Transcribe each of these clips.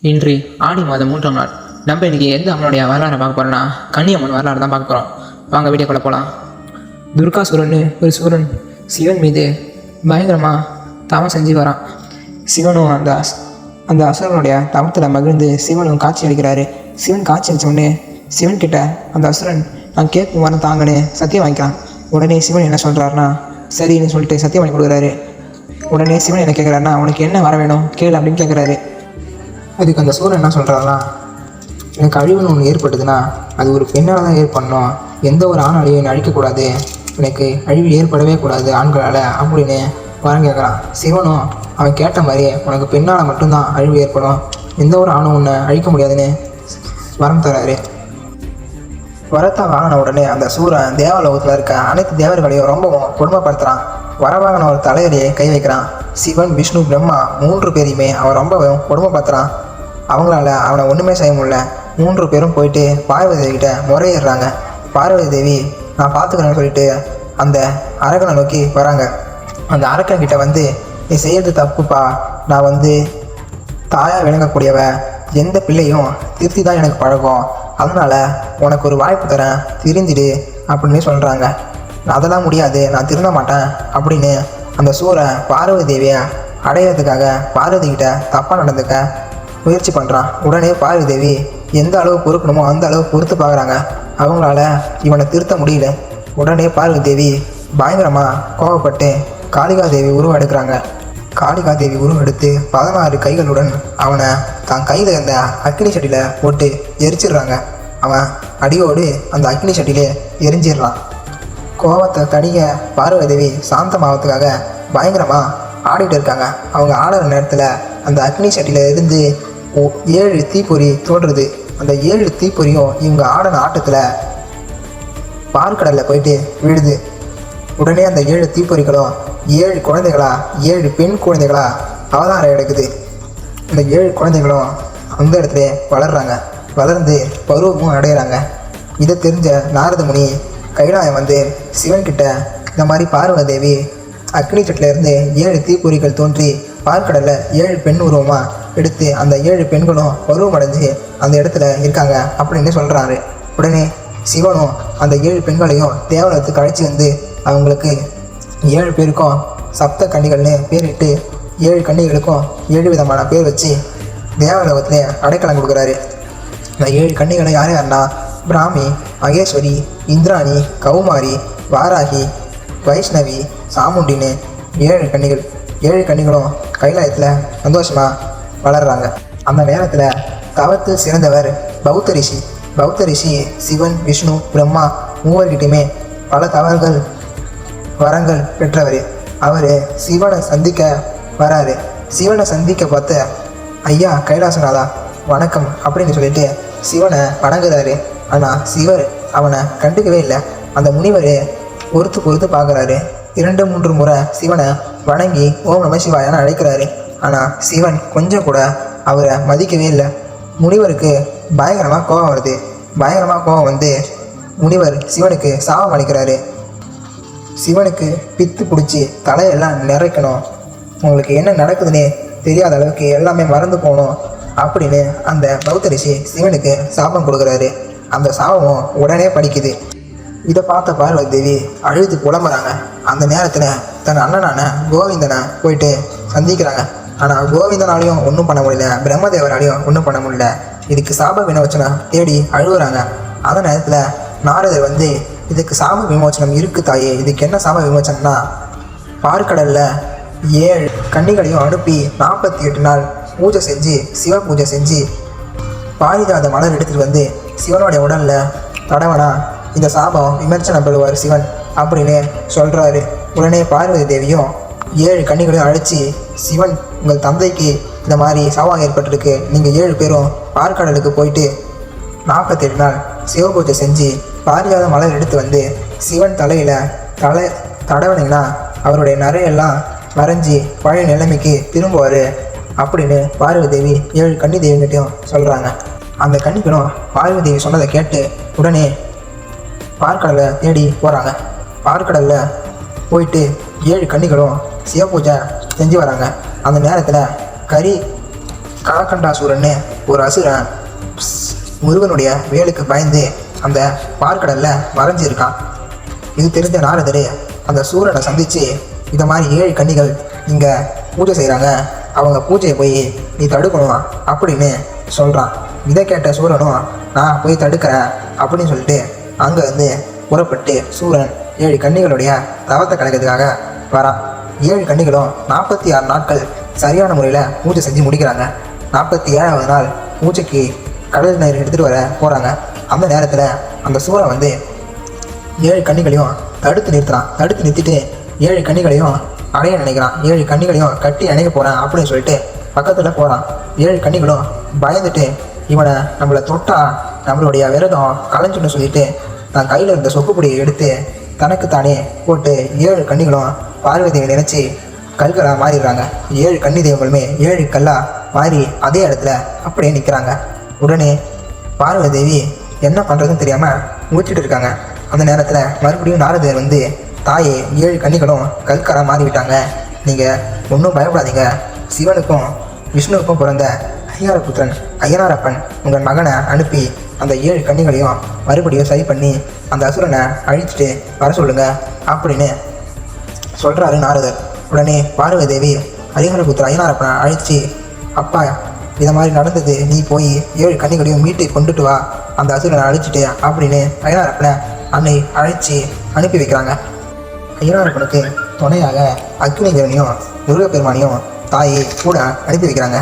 இன்று ஆடி மாதம் மூன்றாம் நாள். நம்ம இன்னைக்கு எந்த அம்மனுடைய வரலாறு பார்க்க போறோம்னா கன்னியம்மன் வரலாறு தான் பார்க்க போகிறோம் வாங்க வீடியோக்குள்ள போகலாம் துர்காசுரன்னு ஒரு சூரன் சிவன் மீது பயங்கரமாக தவம் செஞ்சு வரான். சிவனும் அந்த அஸ்- அந்த அசுரனுடைய தவத்தில் மகிழ்ந்து சிவனும் காட்சி அளிக்கிறாரு. சிவன் காட்சி அளிச்ச உடனே சிவன் கிட்ட அந்த அசுரன் நான் கேட்கும் வரேன் தாங்கன்னு சத்தியம் வாங்கிக்கிறான். உடனே சிவன் என்ன சொல்கிறாருன்னா சரின்னு சொல்லிட்டு சத்தியம் வாங்கி கொடுக்குறாரு. உடனே சிவன் என்ன கேட்குறாருன்னா உனக்கு என்ன வர வேணும்? கேள் அப்படின்னு கேட்குறாரு அதுக்கு அந்த சூரன் என்ன சொல்கிறாருன்னா எனக்கு அழிவுன்னு ஒன்று ஏற்பட்டதுன்னா அது ஒரு பெண்ணால் தான் ஏற்படணும். எந்த ஒரு ஆணாலையும் என்னை அழிக்கக்கூடாது எனக்கு அழிவு ஏற்படவே கூடாது ஆண்களால். அப்படின்னு வரம் கேட்குறான் சிவனும் அவன் கேட்ட மாதிரி உனக்கு பெண்ணால் மட்டும்தான் அழிவு ஏற்படும். எந்த ஒரு ஆணும் உன்னை அழிக்க முடியாதுன்னு வரம் தராரு. வரத்தை வாங்கின உடனே அந்த சூரன் தேவலோகத்தில் இருக்க அனைத்து தேவர்களையும் ரொம்பவும் கொடுமைப்படுத்துகிறான் வரவாங்கின ஒரு தலையிலேயே கை வைக்கிறான். சிவன் விஷ்ணு பிரம்மா மூன்று பேரையுமே அவன் ரொம்பவும் கொடுமைப்படுத்துகிறான் அவங்களால அவனை ஒன்றுமே செய்ய முடியல. மூன்று பேரும் போயிட்டு பார்வதி தேவிகிட்ட முறையிடுறாங்க. பார்வதி தேவி நான் பார்த்துக்கிறேன்னு சொல்லிட்டு அந்த அரக்கனை நோக்கி வராங்க. அந்த அரக்கன் கிட்ட வந்து நீ செய்யறது தப்புப்பா. நான் வந்து தாயாக விளங்கக்கூடியவ. எந்த பிள்ளையும் திருத்தி தான் எனக்கு பழகும் அதனால் உனக்கு ஒரு வாய்ப்பு தரேன். திருந்திடு அப்படின்னு சொல்கிறாங்க அதெல்லாம் முடியாது நான் திருந்த மாட்டேன் அப்படின்னு அந்த சூரை பார்வதி தேவியை அடையிறதுக்காக பார்வதி கிட்ட தப்பாக நடந்துக்க முயற்சி பண்ணுறான் உடனே பார்வதி தேவி எந்த அளவு பொறுக்கணுமோ அந்த அளவு பொறுத்து பார்க்குறாங்க. அவங்களால இவனை திருத்த முடியல. உடனே பார்வதி தேவி பயங்கரமாக கோவப்பட்டு காளிகா தேவி உருவம் எடுக்கிறாங்க. காளிகா தேவி உருவம் எடுத்து பதினாறு கைகளுடன் அவனை தான் கையில் இருந்த அக்னி சட்டியில் போட்டு எரிச்சிடுறாங்க. அவன் அடியோடு அந்த அக்னி சட்டியிலே எரிஞ்சிடுறான். கோவத்தை தடிய பார்வதி தேவி சாந்தமாகறதுக்காக பயங்கரமாக ஆடிட்டு இருக்காங்க. அவங்க ஆடுற நேரத்தில் அந்த அக்னி சட்டியில் இருந்து ஏழு தீப்பொறி தோன்றுது. அந்த ஏழு தீப்பொறியும் இவங்க ஆடின ஆட்டத்தில் பார்க்கடலில் போயிட்டு விழுது. உடனே அந்த ஏழு தீப்பொறிகளும் ஏழு குழந்தைகளா ஏழு பெண் குழந்தைகளா அவதாரம் எடுக்குது. இந்த ஏழு குழந்தைகளும் அந்த இடத்துல வளர்றாங்க. வளர்ந்து பருவமும் அடையிறாங்க. இதை தெரிஞ்ச நாரத முனி கைலாயம் வந்து சிவன்கிட்ட இந்த மாதிரி பார்வதேவி அக்னி இருந்து ஏழு தீப்பொறிகள் தோன்றி பார்க்கடல்ல ஏழு பெண் உருவமாக எடுத்து அந்த ஏழு பெண்களும் பருவம் அடைஞ்சு அந்த இடத்துல இருக்காங்க அப்படின்னு சொல்கிறாரு உடனே சிவனும் அந்த ஏழு பெண்களையும் தேவலத்துக்கு அழைச்சி வந்து அவங்களுக்கு ஏழு பேருக்கும் சப்த கன்னிகள்னு பேரிட்டு ஏழு கன்னிகளுக்கும் ஏழு விதமான பேர் வச்சு தேவலோகத்திலே அடைக்கலம் கொடுக்குறாரு. இந்த ஏழு கன்னிகளை யார் யாருன்னா பிராமி மகேஸ்வரி இந்திராணி கௌமாரி வாராகி வைஷ்ணவி சாமுண்டின்னு ஏழு கன்னிகள் ஏழு கன்னிகளும் கைலாயத்தில் சந்தோஷமாக வளர்கிறாங்க அந்த நேரத்தில் தவத்தில் சிறந்தவர் பௌத்த ரிஷி. பௌத்த ரிஷி சிவன் விஷ்ணு பிரம்மா மூவர்கிட்டையுமே பல தவறுகள் வரங்கள் பெற்றவர். அவர் சிவனை சந்திக்க வராரு. சிவனை சந்திக்க பார்த்த ஐயா கைலாசநாதா வணக்கம் அப்படின்னு சொல்லிட்டு சிவனை வணங்குறாரு. ஆனால் சிவர் அவனை கண்டுக்கவே இல்லை. அந்த முனிவர் பொறுத்து பொறுத்து பார்க்குறாரு. இரண்டு மூன்று முறை சிவனை வணங்கி ஓம் நம சிவாயன்னு அழைக்கிறாரு. ஆனால் சிவன் கொஞ்சம் கூட அவரை மதிக்கவே இல்லை. முனிவருக்கு பயங்கரமாக கோபம் வருது. பயங்கரமாக கோபம் வந்து முனிவர் சிவனுக்கு சாபம் அளிக்கிறாரு. சிவனுக்கு பித்து பிடிச்சி தலையெல்லாம் நிறைக்கணும். உங்களுக்கு என்ன நடக்குதுன்னே தெரியாத அளவுக்கு எல்லாமே மறந்து போகணும் அப்படின்னு அந்த பௌத்த ரிஷி சிவனுக்கு சாபம் கொடுக்குறாரு. அந்த சாபமும் உடனே படிக்குது. இதை பார்த்த பார்வதி தேவி அழுது புலம்புறாங்க. அந்த நேரத்தில் தன் அண்ணனான கோவிந்தனை போயிட்டு சந்திக்கிறாங்க. ஆனால் கோவிந்தனாலையும் ஒன்றும் பண்ண முடியல. பிரம்மதேவராலையும் ஒன்றும் பண்ண முடியல. இதுக்கு சாப விமோச்சனை தேடி அழுகுறாங்க. அந்த நேரத்தில் நாரதர் வந்து இதுக்கு சாப விமோச்சனம் இருக்கு தாயே. இதுக்கு என்ன சாப விமோச்சனம்னா பார்க்கடலில் ஏழு கன்னிகளையும் அனுப்பி நாற்பத்தி எட்டு நாள் பூஜை செஞ்சு சிவ பூஜை செஞ்சு பாரிஜாத மலர் எடுத்துகிட்டு வந்து சிவனுடைய உடலில் தடவனா இந்த சாபம் விமர்சனம் பெறுவார் சிவன் அப்படின்னு சொல்கிறாரு உடனே பார்வதி தேவியும் ஏழு கன்னிகளையும் அழைச்சி சிவன் உங்கள் தந்தைக்கு இந்த மாதிரி சாபம் ஏற்பட்டிருக்கு. நீங்கள் ஏழு பேரும் பார்க்கடலுக்கு போயிட்டு நாற்பத்தெட்டு நாள் சிவபூஜை செஞ்சு பாரியாத மலர் எடுத்து வந்து சிவன் தலையில் தலை தடவினீங்கன்னா அவருடைய நரையெல்லாம் மறைஞ்சி பழைய நிலைமைக்கு திரும்புவார் அப்படின்னு பார்வதி தேவி ஏழு கன்னி தேவிகிட்டையும் சொல்கிறாங்க அந்த கன்னிகளும் பார்வதி சொன்னதை கேட்டு உடனே பார்க்கடலை தேடி போகிறாங்க பார்க்கடலில் போயிட்டு ஏழு கன்னிகளும் சிவபூஜை செஞ்சு வராங்க. அந்த நேரத்தில் கரி கலக்கண்டாசூரன்னு ஒரு அசுரன் முருகனுடைய வேலுக்கு பயந்து அந்த பார்க்கடலில் மறைஞ்சிருக்கான் இது தெரிஞ்ச நாரதர் அந்த சூரனை சந்தித்து இந்த மாதிரி ஏழு கன்னிகள் இங்கே பூஜை செய்கிறாங்க அவங்க பூஜையை போய் நீ தடுக்கணும் அப்படின்னு சொல்கிறான் இதை கேட்ட சூரனும் நான் போய் தடுக்கிறேன் அப்படின்னு சொல்லிட்டு அங்கே வந்து புறப்பட்டு சூரன் ஏழு கன்னிகளுடைய தவத்தை கலைக்கிறதுக்காக வரான். ஏழு கன்னிகளும் நாற்பத்தி ஆறு நாட்கள் சரியான முறையில் பூஜை செஞ்சு முடிக்கிறாங்க. நாற்பத்தி ஏழாவது நாள் பூஜைக்கு கடல் நீர் எடுத்துகிட்டு வர போகிறாங்க அந்த நேரத்தில் அந்த சூரன் வந்து ஏழு கன்னிகளையும் தடுத்து நிறுத்துறான். தடுத்து நிறுத்திட்டு ஏழு கன்னிகளையும் அடைய நினைக்கிறான். ஏழு கன்னிகளையும் கட்டி அணைக்க போகிறேன் அப்படின்னு சொல்லிட்டு பக்கத்தில் போகிறான் ஏழு கன்னிகளும் பயந்துட்டு இவனை நம்மளை தொட்டா நம்மளுடைய விரதம் கலைஞ்சுன்னு சொல்லிட்டு தன் கையில் இருந்த சொக்குப்பொடியை எடுத்து தனக்குத்தானே போட்டு ஏழு கன்னிகளும் பார்வதியை நினைச்சு கல்களாக மாறிடுறாங்க. ஏழு கன்னி தெய்வங்களுமே ஏழு கல்லா மாறி அதே இடத்துல அப்படியே நிற்கிறாங்க உடனே பார்வதி தேவி என்ன பண்ணுறதுன்னு தெரியாமல் முடிச்சுட்டு இருக்காங்க. அந்த நேரத்தில் மறுபடியும் நாரதர் வந்து தாயே ஏழு கன்னிகளும் கல்கரா மாறிவிட்டாங்க. நீங்கள் ஒன்றும் பயப்படாதீங்க. சிவனுக்கும் விஷ்ணுவுக்கும் பிறந்த ஐயாரபுத்திரன் ஐயனாரப்பன் உங்கள் மகனை அனுப்பி அந்த ஏழு கன்னிகளையும் மறுபடியும் சரி பண்ணி அந்த அசுரனை அழிச்சிட்டு வர சொல்லுங்க அப்படின்னு சொல்கிறாரு நாரதர். உடனே பார்வதி தேவி ஹரிஹரபுத்திர ஐயனாரப்பனை அழைச்சி அப்பா இதை மாதிரி நடந்தது நீ போய் ஏழு கன்னிகளையும் மீட்டு கொண்டுட்டு வா அந்த அசுரனை அழிச்சிட்டு அப்படின்னு ஐயனாரப்பனை அன்னை அழைச்சி அனுப்பி வைக்கிறாங்க. ஐயனாரப்பனுக்கு துணையாக அக்னிவீரனையும் முருகப்பெருமானையும் தாயை கூட அனுப்பி வைக்கிறாங்க.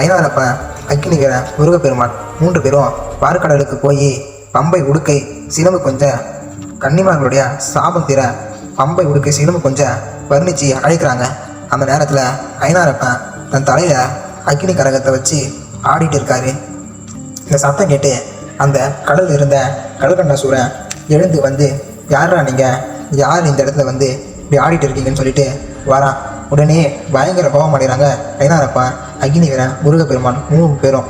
ஐயனாரப்பன் அக்னிவீரன் முருகப்பெருமான் மூன்று பேரும் பார்க்கடலுக்கு போய் பம்பை உடுக்கை சிலம்பு கொஞ்ச கன்னிமார்களுடைய சாபம் தீர பம்பை உடுக்கை சிலம்பு கொஞ்சம் வர்ணிச்சு அழைக்கிறாங்க. அந்த நேரத்தில் ஐநாரப்பன் தன் தலையில் அக்னி கரகத்தை வச்சு ஆடிட்டு இருக்காரு. இந்த சத்தம் கேட்டு அந்த கடல் இருந்த கடற்கண்ட சூரன் எழுந்து வந்து யாரா நீங்கள் யார் இந்த இடத்துல வந்து இப்படி ஆடிட்டு இருக்கீங்கன்னு சொல்லிட்டு வரான். உடனே பயங்கர கோபம் அடைகிறாங்க ஐநாரப்பன் அக்னி வீரன் முருகப்பெருமான் மூணு பேரும்.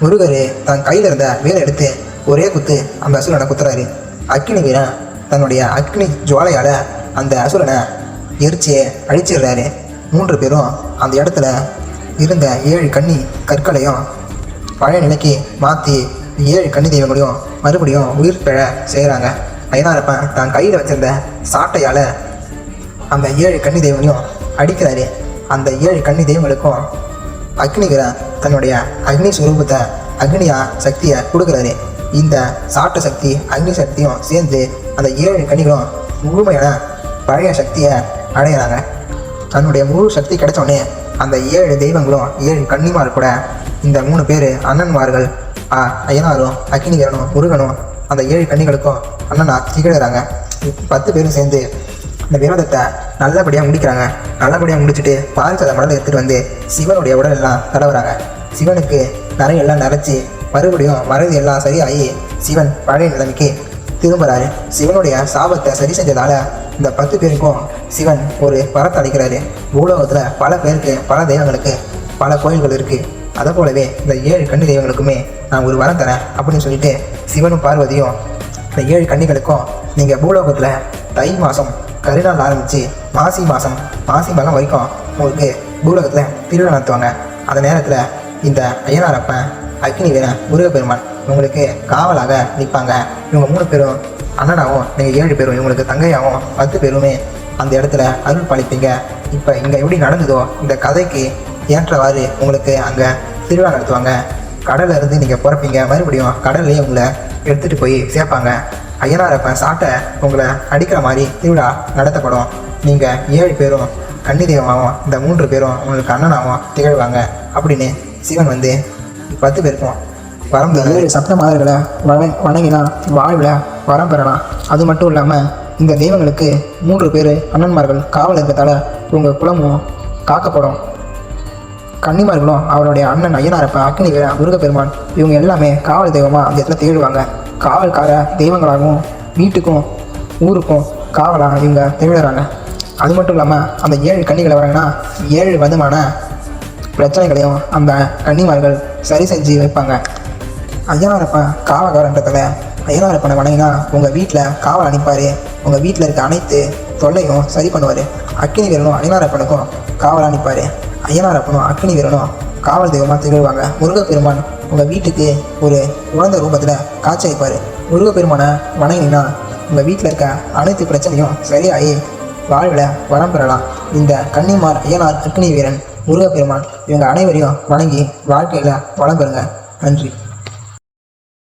முருகர் தன் கையில் இருந்த வேலை எடுத்து ஒரே குத்து அந்த அசுரனை குத்துறாரு. அக்னி வீரன் தன்னுடைய அக்னி ஜுவாலையால் அந்த அசுரனை எரிச்சு அழிச்சிடுறாரு. மூன்று பேரும் அந்த இடத்துல இருந்த ஏழு கன்னி கற்களையும் பழைய நிலைக்கு மாற்றி ஏழு கன்னி தெய்வங்களையும் மறுபடியும் உயிர் பெற செய்கிறாங்க ஐநாரப்பன் தன் கையில் வச்சிருந்த சாட்டையால் அந்த ஏழு கன்னி தெய்வங்களையும் அடிக்கிறாரு. அந்த ஏழு கன்னி தெய்வங்களுக்கும் அக்னிகிரன் தன்னுடைய அக்னி சுரூபத்தை அக்னியா சக்தியை கொடுக்குறாரு. இந்த சாட்ட சக்தி அக்னி சக்தியும் சேர்ந்து அந்த ஏழு கனிகளும் முழுமையான பழைய சக்தியை அடையிறாங்க தன்னுடைய முழு சக்தி கிடைச்சோடனே அந்த ஏழு தெய்வங்களும் ஏழு கன்னிமார் கூட இந்த மூணு பேர் அண்ணன்மார்கள் அய்யனாரும் அக்னிகரனும் முருகனும் அந்த ஏழு கன்னிகளுக்கும் அண்ணனா திகழறாங்க பத்து பேரும் சேர்ந்து இந்த விரோதத்தை நல்லபடியாக முடிக்கிறாங்க. நல்லபடியாக முடிச்சுட்டு பாரிசாத மடலை எடுத்துகிட்டு வந்து சிவனுடைய உடல் எல்லாம் தடவுறாங்க. சிவனுக்கு நிறையெல்லாம் நிறச்சி மறுபடியும் மறதி எல்லாம் சரியாகி சிவன் பழைய நிலைமைக்கு திரும்புகிறாரு சிவனுடைய சாபத்தை சரி செஞ்சதால இந்த பத்து பேருக்கும் சிவன் ஒரு வரத்தை அளிக்கிறாரு. பூலோகத்தில் பல பேருக்கு பல தெய்வங்களுக்கு பல கோயில்கள் இருக்குது அதை போலவே இந்த ஏழு கன்னி தெய்வங்களுக்குமே நான் ஒரு வரம் தரேன் அப்படின்னு சொல்லிட்டு சிவனும் பார்வதியும் இந்த ஏழு கன்னிகளுக்கும் நீங்கள் பூலோகத்தில் தை மாதம் கருநாள் ஆரம்பித்து மாசி மாதம் மாசி மாதம் வரைக்கும் உங்களுக்கு பூலகத்தில் திருவிழா நடத்துவாங்க. அந்த நேரத்தில் இந்த ஐயனாரப்ப அக்னி வீரன் முருகப்பெருமான் உங்களுக்கு காவலாக நிற்பாங்க இவங்க மூணு பேரும் அண்ணனாகவும் நீங்கள் ஏழு பேரும் இவங்களுக்கு தங்கையாகவும் பத்து பேருமே அந்த இடத்துல அருள் பாலிப்பீங்க. இப்போ இங்கே எப்படி நடந்ததோ இந்த கதைக்கு ஏற்றவாறு உங்களுக்கு அங்கே திருவிழா நடத்துவாங்க. கடல்ல இருந்து நீங்கள் பிறப்பீங்க. மறுபடியும் கடல்லையே உங்களை எடுத்துகிட்டு போய் சேர்ப்பாங்க. ஐயனாரப்பன் சாட்டை உங்களை அடிக்கிற மாதிரி திருவிழா நடத்தப்படும். நீங்கள் ஏழு பேரும் கன்னி தெய்வமாகவும் இந்த மூன்று பேரும் உங்களுக்கு அண்ணனாகவும் திகழ்வாங்க அப்படின்னு சிவன் வந்து பத்து பேருக்கும் வரம் தர ஏழு சப்த மாதர்களை வண வணங்கினா வாழ்வில் வரம் பெறலாம். அது மட்டும் இல்லாமல் இந்த தெய்வங்களுக்கு மூன்று பேர் அண்ணன்மார்கள் காவல் இருக்கிறதால உங்கள் குலமும் காக்கப்படும். கன்னிமார்களும் அவருடைய அண்ணன் ஐயனாரப்ப அக்னி வீரன் முருகப்பெருமான் இவங்க எல்லாமே காவல் தெய்வமாக அந்த இடத்துல திகழ்வாங்க. காவல்கார தெய்வங்களாகவும் வீட்டுக்கும் ஊருக்கும் காவலாக இவங்க திகழறாங்க அது மட்டும் இல்லாமல் அந்த ஏழு கன்னிகளை வராங்கன்னா ஏழு விதமான பிரச்சனைகளையும் அந்த கன்னிமார்கள் சரி செஞ்சு வைப்பாங்க. ஐயனாரப்ப காவல்காரன்றதில் ஐயனாரப்பனை வணங்கினா உங்கள் வீட்டில் காவல் அனுப்பார் உங்கள் வீட்டில் இருக்க அனைத்து தொல்லையும் சரி பண்ணுவார். அக்கினி வீரனும் ஐயனாரப்பனுக்கும் காவல் அனுப்பார் ஐயனாரப்பனும் அக்கினி வீரனும் காவல் தெய்வமாக திகழ்வாங்க. முருகப்பெருமான் உங்கள் வீட்டுக்கு ஒரு குழந்தை ரூபத்தில் காட்சி முருகப்பெருமானை வணங்கினா உங்கள் வீட்டில் இருக்க அனைத்து பிரச்சனையும் சரியாகி வாழ்வில் வரம் பெறலாம். இந்த கன்னிமார் ஐயனார் அக்னி வீரன் முருகப்பெருமான் இவங்க அனைவரையும் வணங்கி வாழ்க்கையில் வளம் பெறுங்க. நன்றி.